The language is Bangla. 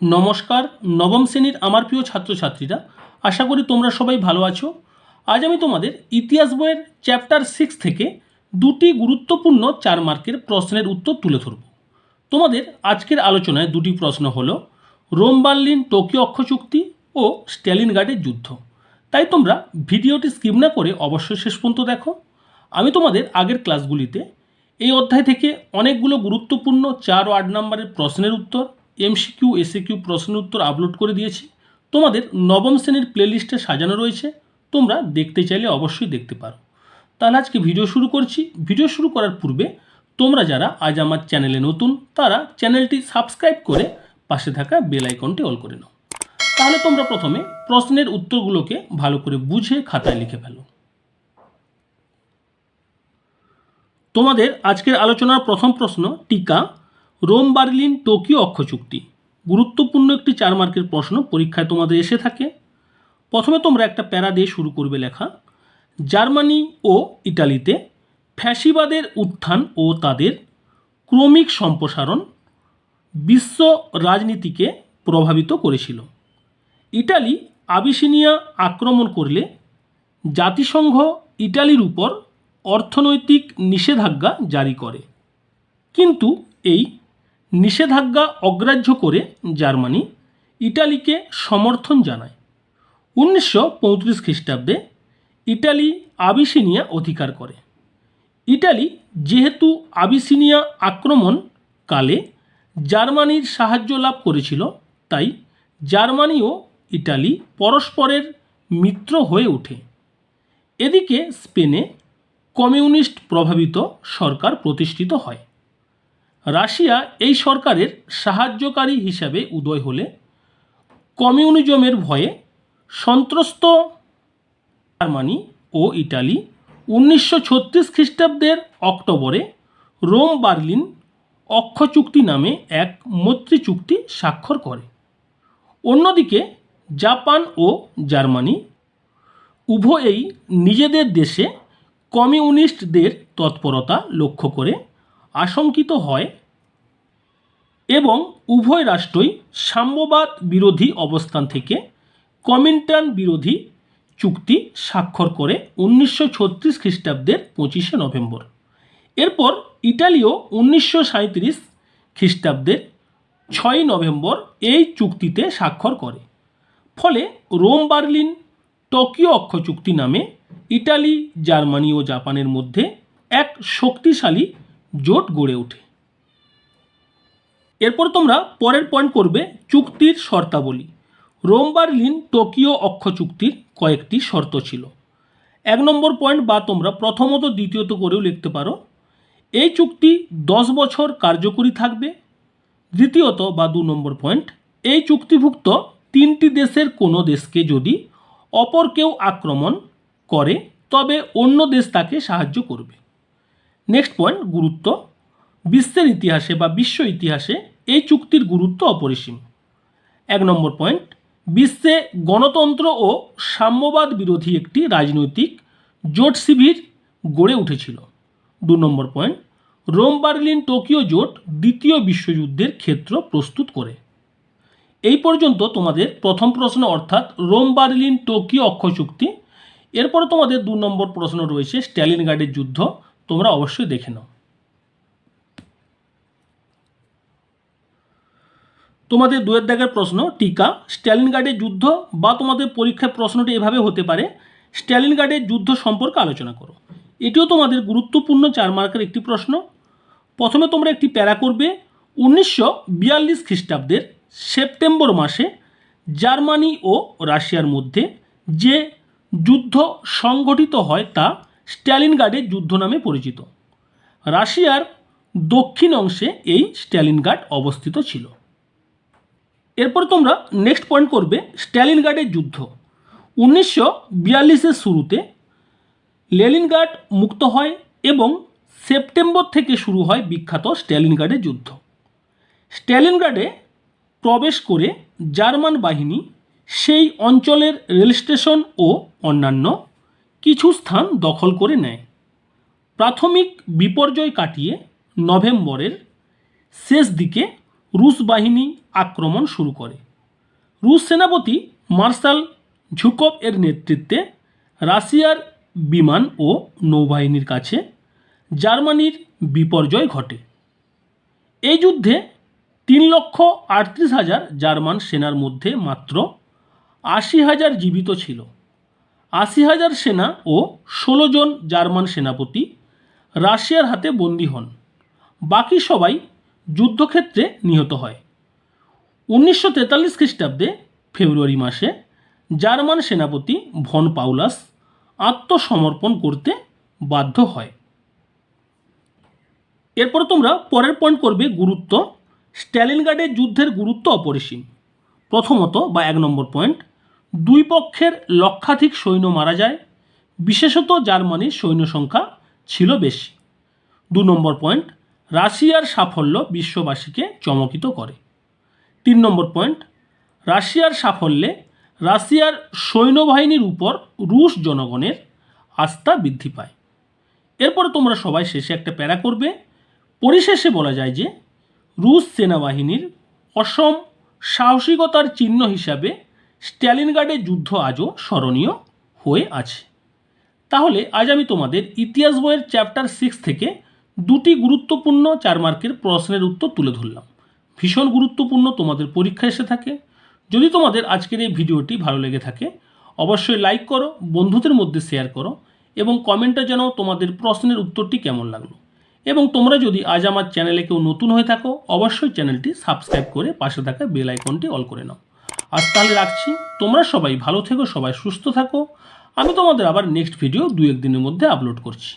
নমস্কার, নবম শ্রেণির আমার প্রিয় ছাত্রছাত্রীরা, আশা করি তোমরা সবাই ভালো আছো। আজ আমি তোমাদের ইতিহাস বইয়ের চ্যাপ্টার সিক্স থেকে দুটি গুরুত্বপূর্ণ চার মার্কের প্রশ্নের উত্তর তুলে ধরব। তোমাদের আজকের আলোচনায় দুটি প্রশ্ন হলো রোম বার্লিন টোকিও অক্ষ চুক্তি ও স্ট্যালিনগার্ডের যুদ্ধ। তাই তোমরা ভিডিওটি স্কিপ না করে অবশ্যই শেষ পর্যন্ত দেখো। আমি তোমাদের আগের ক্লাসগুলিতে এই অধ্যায় থেকে অনেকগুলো গুরুত্বপূর্ণ চার ও আট নম্বরের প্রশ্নের উত্তর এমসিকিউ এসিকিউ প্রশ্নের উত্তর আপলোড করে দিয়েছি। তোমাদের নবম শ্রেণির প্লেলিস্টে সাজানো রয়েছে। তোমরা দেখতে চাইলে অবশ্যই দেখতে পারো। তাহলে আজকে ভিডিও শুরু করছি। ভিডিও শুরু করার পূর্বে তোমরা যারা আজ আমার চ্যানেলে নতুন, তারা চ্যানেলটি সাবস্ক্রাইব করে পাশে থাকা বেল আইকনটি অল করে নাও। তাহলে তোমরা প্রথমে প্রশ্নের উত্তরগুলোকে ভালো করে বুঝে খাতায় লিখে ফেলো। তোমাদের আজকের আলোচনার প্রথম প্রশ্ন, টিকা রোম, বার্লিন, টোকিও অক্ষ চুক্তি। গুরুত্বপূর্ণ একটি চার মার্কের প্রশ্ন, পরীক্ষায় তোমাদের এসে থাকে। প্রথমে তোমরা একটা প্যারা দিয়ে শুরু করবে লেখা। জার্মানি ও ইটালিতে ফ্যাসিবাদের উত্থান ও তাদের ক্রমিক সম্প্রসারণ বিশ্ব রাজনীতিকে প্রভাবিত করেছিল। ইটালি আবিসিনিয়া আক্রমণ করলে জাতিসংঘ ইটালির উপর অর্থনৈতিক নিষেধাজ্ঞা জারি করে। কিন্তু এই নিষেধাজ্ঞা অগ্রাহ্য করে জার্মানি ইটালিকে সমর্থন জানায়। উনিশশো পঁয়ত্রিশ খ্রিস্টাব্দে ইটালি আবিসিনিয়া অধিকার করে। ইটালি যেহেতু আবিসিনিয়া আক্রমণ কালে জার্মানির সাহায্য লাভ করেছিল, তাই জার্মানি ও ইটালি পরস্পরের মিত্র হয়ে ওঠে। এদিকে স্পেনে কমিউনিস্ট প্রভাবিত সরকার প্রতিষ্ঠিত হয়। রাশিয়া এই সরকারের সাহায্যকারী হিসাবে উদয় হলে কমিউনিজমের ভয়ে সন্ত্রস্ত জার্মানি ও ইটালি উনিশশো ছত্রিশ খ্রিস্টাব্দের অক্টোবরে রোম বার্লিন অক্ষ চুক্তি নামে এক মৈত্রী চুক্তি স্বাক্ষর করে। অন্যদিকে জাপান ও জার্মানি উভয়েই নিজেদের দেশে কমিউনিস্টদের তৎপরতা লক্ষ্য করে আশঙ্কিত হয় এবং উভয় রাষ্ট্রই সাম্যবাদ বিরোধী অবস্থান থেকে কমিন্টার্ন বিরোধী চুক্তি স্বাক্ষর করে উনিশশো ছত্রিশ খ্রিস্টাব্দের পঁচিশে নভেম্বর। এরপর ইটালিও উনিশশো সাঁত্রিশ খ্রিস্টাব্দের ছয়ই নভেম্বর এই চুক্তিতে স্বাক্ষর করে। ফলে রোম, বার্লিন, টোকিও অক্ষ চুক্তি নামে ইটালি, জার্মানি ও জাপানের মধ্যে এক শক্তিশালী জোট গড়ে ওঠে। এরপর তোমরা পরের পয়েন্ট করবে চুক্তির শর্তাবলী। রোম বার্লিন টোকিও অক্ষ চুক্তির কয়েকটি শর্ত ছিল। এক নম্বর পয়েন্ট বা তোমরা প্রথমত দ্বিতীয়ত করেও লিখতে পারো, এই চুক্তি দশ বছর কার্যকরী থাকবে। দ্বিতীয়ত বা দু নম্বর পয়েন্ট এই চুক্তিভুক্ত তিনটি দেশের কোনো দেশকে যদি অপর কেউ আক্রমণ করে, তবে অন্য দেশ তাকে সাহায্য করবে। নেক্সট পয়েন্ট গুরুত্ব বিশ্বের ইতিহাসে বা বিশ্ব ইতিহাসে এই চুক্তির গুরুত্ব অপরিসীম। এক নম্বর পয়েন্ট, বিশ্বে গণতন্ত্র ও সাম্যবাদ বিরোধী একটি রাজনৈতিক জোট শিবির গড়ে উঠেছিল। দু নম্বর পয়েন্ট, রোম, বার্লিন, টোকিও জোট দ্বিতীয় বিশ্বযুদ্ধের ক্ষেত্র প্রস্তুত করে। এই পর্যন্ত তোমাদের প্রথম প্রশ্ন অর্থাৎ রোম, বার্লিন, টোকিও অক্ষ চুক্তি, এরপরে তোমাদের দু নম্বর প্রশ্ন রয়েছে স্ট্যালিনগার্ডের যুদ্ধ, তোমরা অবশ্যই দেখে নাও। তোমাদের দুয়ের দাগের প্রশ্ন, টিকা, স্ট্যালিনগার্ডের যুদ্ধ বা তোমাদের পরীক্ষার প্রশ্নটি এভাবে হতে পারে, স্ট্যালিনগার্ডের যুদ্ধ সম্পর্কে আলোচনা করো। এটিও তোমাদের গুরুত্বপূর্ণ চার মার্কের একটি প্রশ্ন। প্রথমে তোমরা একটি প্যারা করবে, উনিশশো বিয়াল্লিশ খ্রিস্টাব্দের সেপ্টেম্বর মাসে জার্মানি ও রাশিয়ার মধ্যে যে যুদ্ধ সংগঠিত হয় তা স্ট্যালিনগার্ডের যুদ্ধ নামে পরিচিত। রাশিয়ার দক্ষিণ অংশে এই স্ট্যালিনগার্ড অবস্থিত ছিল। এরপর তোমরা নেক্সট পয়েন্ট করবে স্ট্যালিনগার্ডের যুদ্ধ। উনিশশো বিয়াল্লিশের শুরুতে লেলিনগার্ড মুক্ত হয় এবং সেপ্টেম্বর থেকে শুরু হয় বিখ্যাত স্ট্যালিনগার্ডের যুদ্ধ। স্ট্যালিনগার্ডে প্রবেশ করে জার্মান বাহিনী সেই অঞ্চলের রেল স্টেশন ও অন্যান্য কিছু স্থান দখল করে নেয়। প্রাথমিক বিপর্যয় কাটিয়ে নভেম্বরের শেষ দিকে রুশ বাহিনী আক্রমণ শুরু করে। রুশ সেনাপতি মার্শাল ঝুকভ এর নেতৃত্বে রাশিয়ার বিমান ও নৌবাহিনীর কাছে জার্মানির বিপর্যয় ঘটে। এই যুদ্ধে তিন লক্ষ আটত্রিশ হাজার জার্মান সেনার মধ্যে মাত্র আশি হাজার জীবিত ছিল। আশি হাজার সেনা ও ষোলো জন জার্মান সেনাপতি রাশিয়ার হাতে বন্দী হন। বাকি সবাই যুদ্ধক্ষেত্রে নিহত হয়। উনিশশো তেতাল্লিশ খ্রিস্টাব্দে ফেব্রুয়ারি মাসে জার্মান সেনাপতি ভন পাউলাস আত্মসমর্পণ করতে বাধ্য হয়। এরপর তোমরা পরের পয়েন্ট করবে গুরুত্ব। স্ট্যালিনগার্ডের যুদ্ধের গুরুত্ব অপরিসীম। প্রথমত বা এক নম্বর পয়েন্ট দুই পক্ষের লক্ষাধিক সৈন্য মারা যায়। বিশেষত জার্মানির সৈন্য সংখ্যা ছিল বেশি। দু নম্বর পয়েন্ট রাশিয়ার সাফল্য বিশ্ববাসীকে চমকিত করে। তিন নম্বর পয়েন্ট, রাশিয়ার সাফল্যে রাশিয়ার সৈন্যবাহিনীর উপর রুশ জনগণের আস্থা বৃদ্ধি পায়। এরপরে তোমরা সবাই শেষে একটা প্যারা করবে। পরিশেষে বলা যায় যে, রুশ সেনাবাহিনীর অসম সাহসিকতার চিহ্ন হিসাবে স্ট্যালিনগার্ডের যুদ্ধ আজও স্মরণীয় হয়ে আছে। তাহলে আজ আমি তোমাদের ইতিহাস বইয়ের চ্যাপ্টার সিক্স থেকে দুটি গুরুত্বপূর্ণ চার মার্কের প্রশ্নের উত্তর তুলে ধরলাম। ভীষণ গুরুত্বপূর্ণ তোমাদের পরীক্ষা এসে থাকে। যদি তোমাদের আজকের এই ভিডিওটি ভালো লেগে থাকে, অবশ্যই লাইক করো, বন্ধুদের মধ্যে শেয়ার করো এবং কমেন্টে জানাও তোমাদের প্রশ্নের উত্তরটি কেমন লাগল। এবং তোমরা যদি আজ আমার চ্যানেলে কেউ নতুন হয়ে থাকো, অবশ্যই চ্যানেলটি সাবস্ক্রাইব করে পাশে থাকা বেল আইকনটি অল করে নাও। আজ তাহলে রাখছি। তোমরা সবাই ভালো থেকো, সবাই সুস্থ থাকো। আমি তোমাদের আবার নেক্সট ভিডিও দু একদিনের মধ্যে আপলোড করছি।